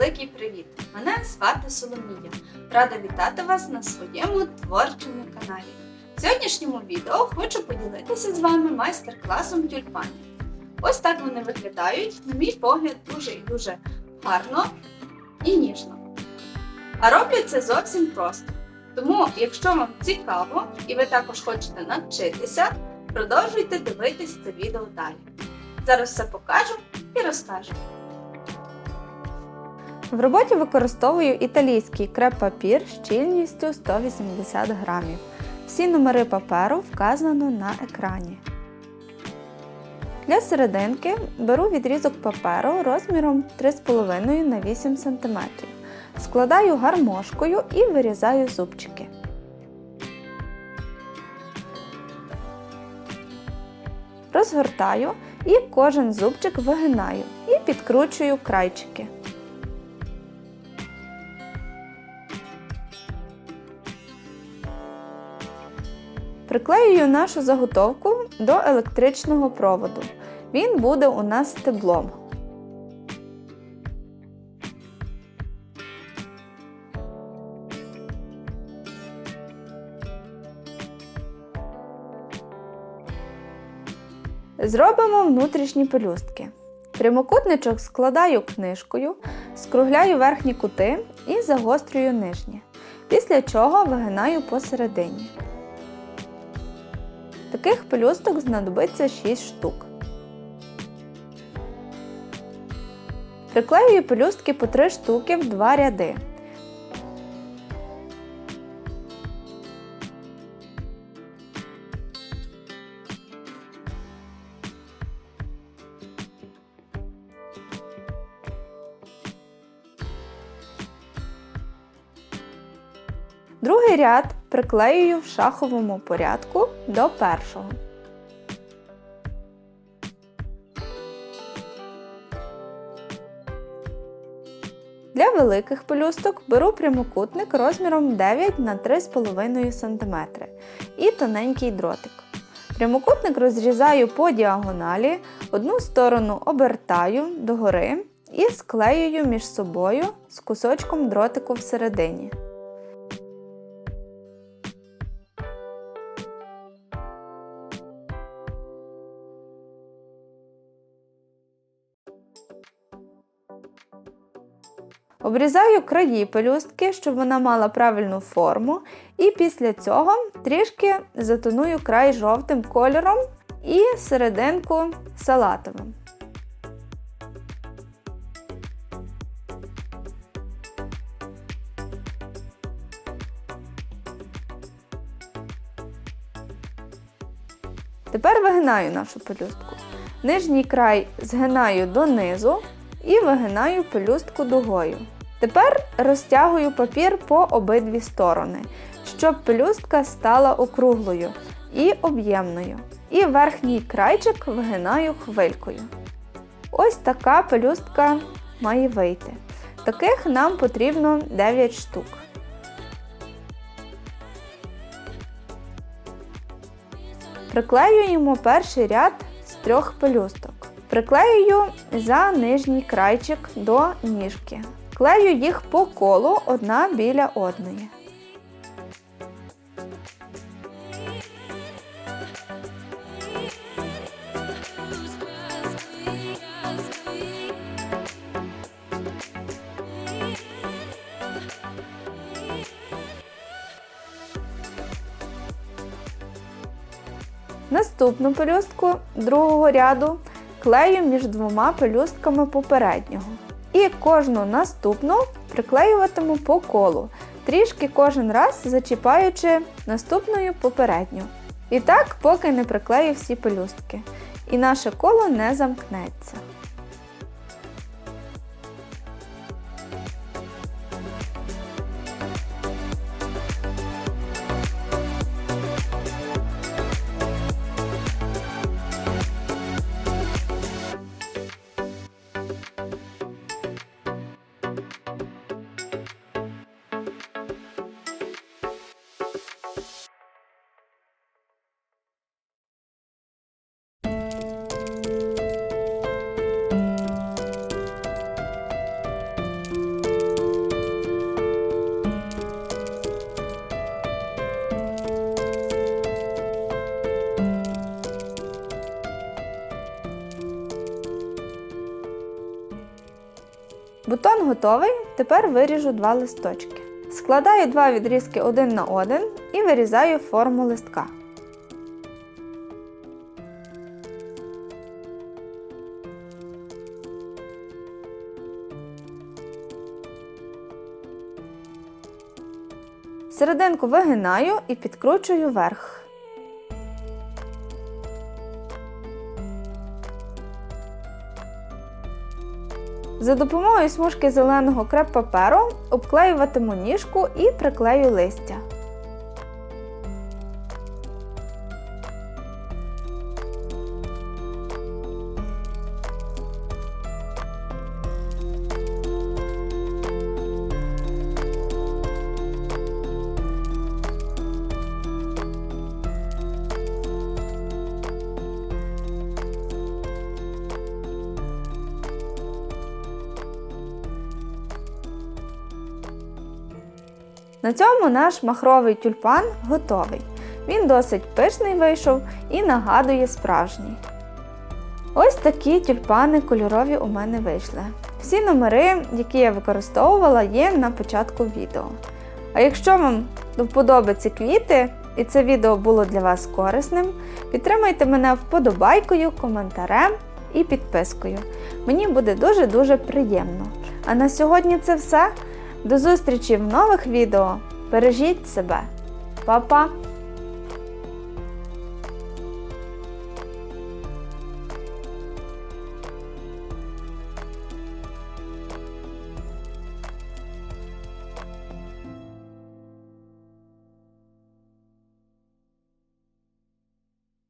великий привіт! Мене звати Соломія. Рада вітати вас на своєму творчому каналі. В сьогоднішньому відео хочу поділитися з вами майстер-класом тюльпанів. Ось так вони виглядають, на мій погляд, дуже і дуже гарно і ніжно. А роблять це зовсім просто. Тому, якщо вам цікаво і ви також хочете навчитися, продовжуйте дивитись це відео далі. Зараз все покажу і розкажу. В роботі використовую італійський креп-папір щільністю 180 грамів. Всі номери паперу вказано на екрані. Для серединки беру відрізок паперу розміром 3,5 на 8 см. Складаю гармошкою і вирізаю зубчики. Розгортаю і кожен зубчик вигинаю і підкручую крайчики. Приклеюю нашу заготовку до електричного проводу. Він буде у нас стеблом. Зробимо внутрішні пелюстки. Прямокутничок складаю книжкою, скругляю верхні кути і загострюю нижні. Після чого вигинаю посередині. Таких пелюсток знадобиться 6 штук. Приклеюю пелюстки по 3 штуки в 2 ряди. Другий ряд приклеюю в шаховому порядку до першого. Для великих пелюсток беру прямокутник розміром 9 на 3,5 см і тоненький дротик. Прямокутник розрізаю по діагоналі, одну сторону обертаю догори і склеюю між собою з кусочком дротику всередині. Обрізаю краї пелюстки, щоб вона мала правильну форму. І після цього трішки затоную край жовтим кольором і серединку салатовим. Тепер вигинаю нашу пелюстку. Нижній край згинаю донизу і вигинаю пелюстку дугою. Тепер розтягую папір по обидві сторони, щоб пелюстка стала округлою і об'ємною. І верхній крайчик вигинаю хвилькою. Ось така пелюстка має вийти. Таких нам потрібно 9 штук. Приклеюємо перший ряд з трьох пелюсток. Приклеюю за нижній крайчик до ніжки. Клею їх по колу одна біля одної. Наступну пелюстку другого ряду клею між двома пелюстками попереднього. І кожну наступну приклеюватиму по колу, трішки кожен раз зачіпаючи наступною попередню. І так, поки не приклею всі пелюстки. І наше коло не замкнеться. Бутон готовий, тепер виріжу два листочки. Складаю два відрізки один на один і вирізаю форму листка. Серединку вигинаю і підкручую вверх. За допомогою смужки зеленого креп-паперу обклеюватиму ніжку і приклею листя. На цьому наш махровий тюльпан готовий. Він досить пишний вийшов і нагадує справжній. Ось такі тюльпани кольорові у мене вийшли. Всі номери, які я використовувала, є на початку відео. А якщо вам ці квіти і це відео було для вас корисним, підтримайте мене вподобайкою, коментарем і підпискою. Мені буде дуже-дуже приємно. А на сьогодні це все. До зустрічі в нових відео. Бережіть себе. Па-па!